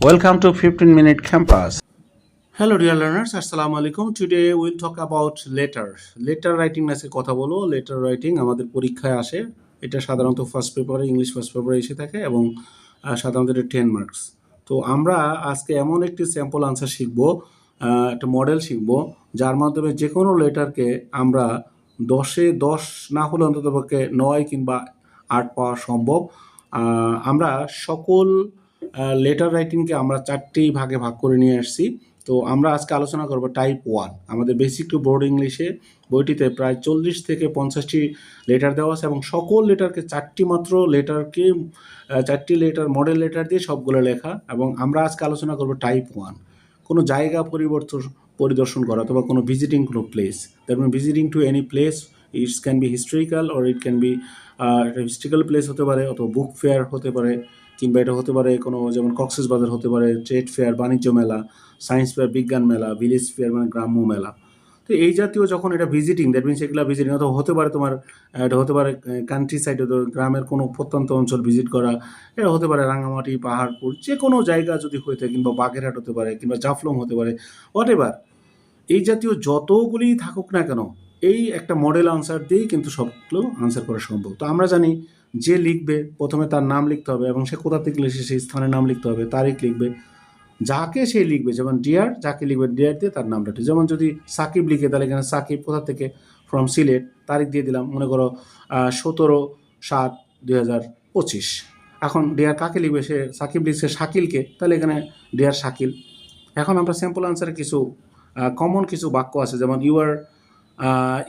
Welcome to 15 Minute Campus. Hello dear learners, Assalamu alaikum. Today we'll talk about letter. Letter writing নাসে কথা বলো letter writing আমাদের পরীক্ষায় আসে এটা সাধারণত ফার্স্ট পেপারে ইংলিশ ফার্স্ট পেপারে এসে থাকে এবং সাধারণত এটা টেন মার্কস তো আমরা আজকে এমন একটি স্যাম্পল আনসার শিখব একটা মডেল শিখব যার মাধ্যমে যে কোনো লেটারকে আমরা দশে দশ না হলে অন্ততপক্ষে নয় কিংবা আট পাওয়া সম্ভব আমরা সকল লেটার রাইটিংকে আমরা চারটি ভাগে ভাগ করে নিয়ে আসছি। তো আমরা আজকে আলোচনা করব টাইপ ওয়ান আমাদের বেসিক টু বোর্ড ইংলিশে বইটিতে প্রায় চল্লিশ থেকে পঞ্চাশটি লেটার দেওয়া আছে এবং সকল লেটারকে চারটি মাত্র লেটারকে চারটি লেটার মডেল লেটার দিয়ে সবগুলো লেখা এবং আমরা আজকে আলোচনা করব টাইপ ওয়ান কোনো জায়গা পরিবর্তন, পরিদর্শন করা অথবা কোনো ভিজিটিং কোনো place that mean visiting to any place it's can be historical or it can be historical place হতে পারে অথবা বুক ফেয়ার হতে পারে। কিংবা এটা হতে পারে কোনো যেমন কক্সেস বাজার হতে পারে, ট্রেড ফেয়ার, বাণিজ্য মেলা, সায়েন্স ফেয়ার, বিজ্ঞান মেলা, ভিলেজ ফেয়ার মানে গ্রাম্য মেলা। তো এই জাতীয় যখন এটা ভিজিটিং দ্যাট মিনস এগুলো ভিজিটিং অথবা হতে পারে তোমার এটা হতে পারে কান্ট্রি সাইডে গ্রামের কোনো প্রত্যন্ত অঞ্চল ভিজিট করা, এটা হতে পারে রাঙামাটি, পাহাড়পুর যে কোনো জায়গা যদি হয়ে থাকে, কিংবা বাগেরহাট হতে পারে, কিংবা জাফলং হতে পারে হোয়াট এভার এই জাতীয় যতগুলি থাকুক না কেন এই একটা মডেল আনসার দিয়েই কিন্তু সবগুলো আনসার করা সম্ভব। তো আমরা জানি যে লিখবে, প্রথমে তার নাম লিখতে হবে এবং সে কোথা থেকে লিখছে, সেই স্থানের নাম লিখতে হবে, তারিখ লিখবে। যাকে সে লিখবে, যেমন ডিয়ার যাকে লিখবে ডিয়ার দিয়ে তার নামটা যেমন যদি সাকিব লিখে, তাহলে এখানে সাকিব কোথা থেকে? ফ্রম সিলেট, তারিখ দিয়ে দিলাম, মনে করো সতেরো সাত দুই হাজার পঁচিশ। এখন ডিয়ার কাকে লিখবে? সে সাকিব লিখছে শাকিলকে, তাহলে এখানে ডিয়ার শাকিল। এখন আমরা স্যাম্পল আনসারে কিছু কমন কিছু বাক্য আছে, যেমন your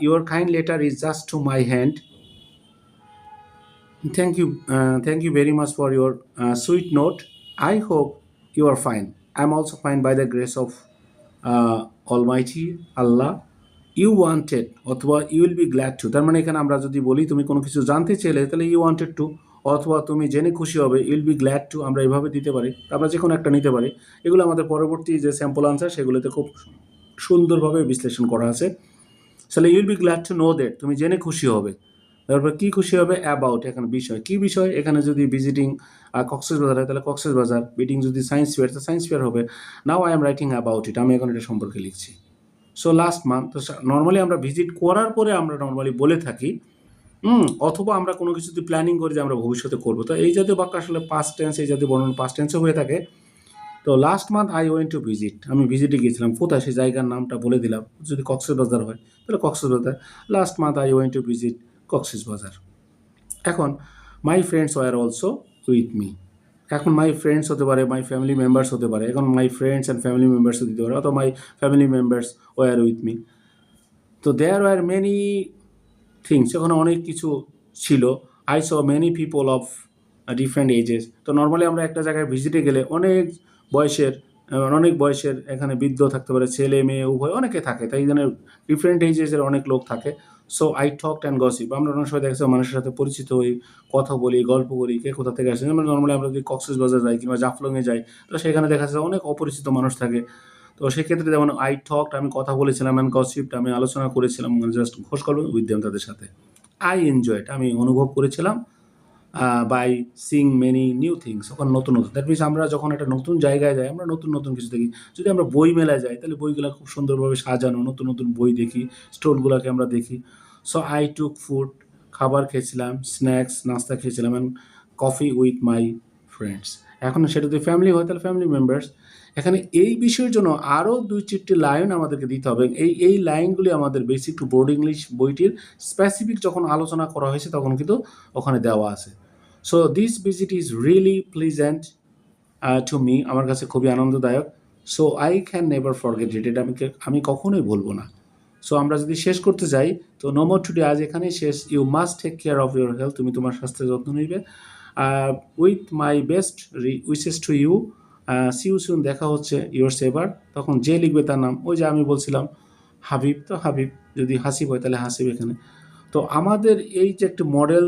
your kind letter is just to my hand thank you thank you very much for your sweet note I hope you are fine I am also fine by the grace of almighty Allah you wanted অথবা you will be glad to তার মানে এখানে আমরা যদি বলি, তুমি কোনো কিছু জানতে চাইলে, তাহলে ইউ ওয়ান্টেড টু অথবা তুমি জেনে খুশি হবে ইউল বি গ্ল্যাড টু আমরা এভাবে দিতে পারি, আমরা যে কোনো একটা নিতে পারি। এগুলো আমাদের পরবর্তী যে স্যাম্পল আনসার সেগুলোতে খুব সুন্দরভাবে বিশ্লেষণ করা আছে। তাহলে you'll be glad to know that তুমি জেনে খুশি হবে। তারপর কী খুশি হবে? অ্যাবাউট এখানে বিষয়। কী বিষয়? এখানে যদি ভিজিটিং কক্সেস বাজার হয়, তাহলে কক্সেস বাজার বিটিং যদি সায়েন্স ফেয়ার তো সায়েন্স ফেয়ার হবে। Now I am writing about it আমি এখন এটা সম্পর্কে লিখছি। সো লাস্ট মান্থ তো নর্মালি আমরা ভিজিট করার পরে আমরা নর্মালি বলে থাকি, হুম, অথবা আমরা কোনো কিছু যদি প্ল্যানিং করি যে আমরা ভবিষ্যতে করব। তো এই জাতীয় বাক্য আসলে পাস্ট টেন্স এই জাতীয় বর্ণনা পাস্ট টেন্সে হয়ে থাকে। তো last month I went to visit আমি ভিজিটে গিয়েছিলাম, কোথায় সেই জায়গার নামটা বলে দিলাম, যদি কক্সেস বাজার হয়, তাহলে Cox's Bazar. Last month I went to visit Cox's Bazar. এখন my friends were also with me এখন মাই ফ্রেন্ডস হতে পারে মাই ফ্যামিলি মেম্বার্স হতে পারে, এখন মাই ফ্রেন্ডস অ্যান্ড ফ্যামিলি মেম্বার্সও দিতে পারে, অথবা my family members were with me তো দেয়ার ওয়ার মেনি থিংস ওখানে অনেক কিছু ছিল। I saw many people of different ages তো নর্মালি আমরা একটা জায়গায় ভিজিটে গেলে অনেক বয়সের অনেক বয়সের এখানে বৃদ্ধ থাকতে পারে, ছেলে, মেয়ে, উভয়, অনেকে থাকে, তাই জন্য ডিফারেন্ট এজেসের অনেক লোক থাকে। So I talk and gossip আমরা অনেক সময় দেখছি মানুষের সাথে পরিচিত হই, কথা বলি, গল্প করি, কে কোথা থেকে আসে। যেমন নর্মালি আমরা যদি কক্সেস বাজার যাই কিংবা জাফলংয়ে যাই, তো সেখানে দেখা যাচ্ছে অনেক অপরিচিত মানুষ থাকে। তো সেক্ষেত্রে যেমন আই টকড আমি কথা বলেছিলাম অ্যান্ড গসিপড আমি আলোচনা করেছিলাম জাস্ট ঘোষ করব উইথ দেম তাদের সাথে। আই এনজয়েড আমি অনুভব করেছিলাম। By seeing many new things ওখানে নতুন নতুন। দ্যাট মিনস আমরা যখন একটা নতুন জায়গায় যাই, আমরা নতুন নতুন কিছু দেখি। যদি আমরা বই মেলায় যাই, তাহলে বইগুলো খুব সুন্দরভাবে সাজানো, নতুন নতুন বই দেখি স্টোরগুলোকে আমরা দেখি। সো আই টুক ফুড খাবার খেয়েছিলাম স্ন্যাক্স নাস্তা খেয়েছিলাম and coffee with my friends এখন সেটা যদি ফ্যামিলি হয়, তাহলে ফ্যামিলি মেম্বার্স এখানে এই বিষয়ের জন্য আরও দুই চারটি লাইন আমাদেরকে দিতে হবে। এই এই লাইনগুলি আমাদের বেসিক টু বোর্ড ইংলিশ বইটির স্পেসিফিক যখন আলোচনা করা হয়েছে তখন কিন্তু ওখানে দেওয়া আছে। So this visit is really pleasant to me আমার কাছে খুবই আনন্দদায়ক। So I can never forget it এটা আমি আমি কখনোই বলব না। সো আমরা যদি শেষ করতে যাই, তো নোমর টুডে আজ এখানেই শেষ। You must take care of your health তুমি তোমার স্বাস্থ্যের যত্ন নিবে। With my best wishes to you see you soon দেখা হচ্ছে ইউর সেভার তখন যে লিখবে তার নাম, ওই যে আমি বলছিলাম, হাবিব। তো হাবিব, যদি হাসিব হয়, তাহলে হাসিব এখানে। তো আমাদের এই যে একটা মডেল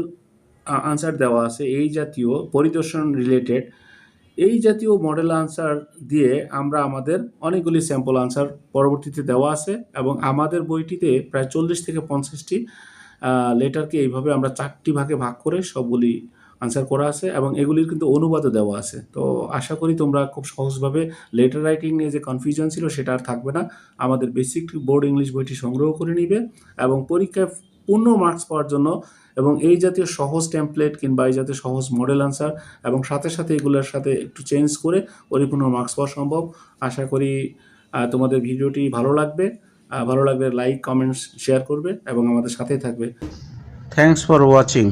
আনসার দেওয়া আছে, এই জাতীয় পরিদর্শন রিলেটেড এই জাতীয় মডেল আনসার দিয়ে আমরা আমাদের অনেকগুলি স্যাম্পল আনসার পরবর্তীতে দেওয়া আছে এবং আমাদের বইটিতে প্রায় চল্লিশ থেকে পঞ্চাশটি লেটারকে এইভাবে আমরা চারটি ভাগে ভাগ করে সবগুলি আনসার করা আছে এবং এগুলির কিন্তু অনুবাদও দেওয়া আছে। তো আশা করি তোমরা খুব সহজভাবে লেটার রাইটিং নিয়ে যে কনফিউশন ছিল সেটা আর থাকবে না। আমাদের বেসিক বোর্ড ইংলিশ বইটি সংগ্রহ করে নিবে এবং পরীক্ষায় পূর্ণ মার্কস পাওয়ার জন্য এবং এই জাতীয় সহজ টেমপ্লেট কিংবা এই জাতীয় সহজ মডেল আনসার এবং সাথে সাথে এগুলোর সাথে একটু চেঞ্জ করে পরিপূর্ণ মার্কস পাওয়া সম্ভব। আশা করি তোমাদের ভিডিওটি ভালো লাগবে। ভালো লাগলে লাইক কমেন্টস শেয়ার করবে এবং আমাদের সাথেই থাকবে। Thanks for watching.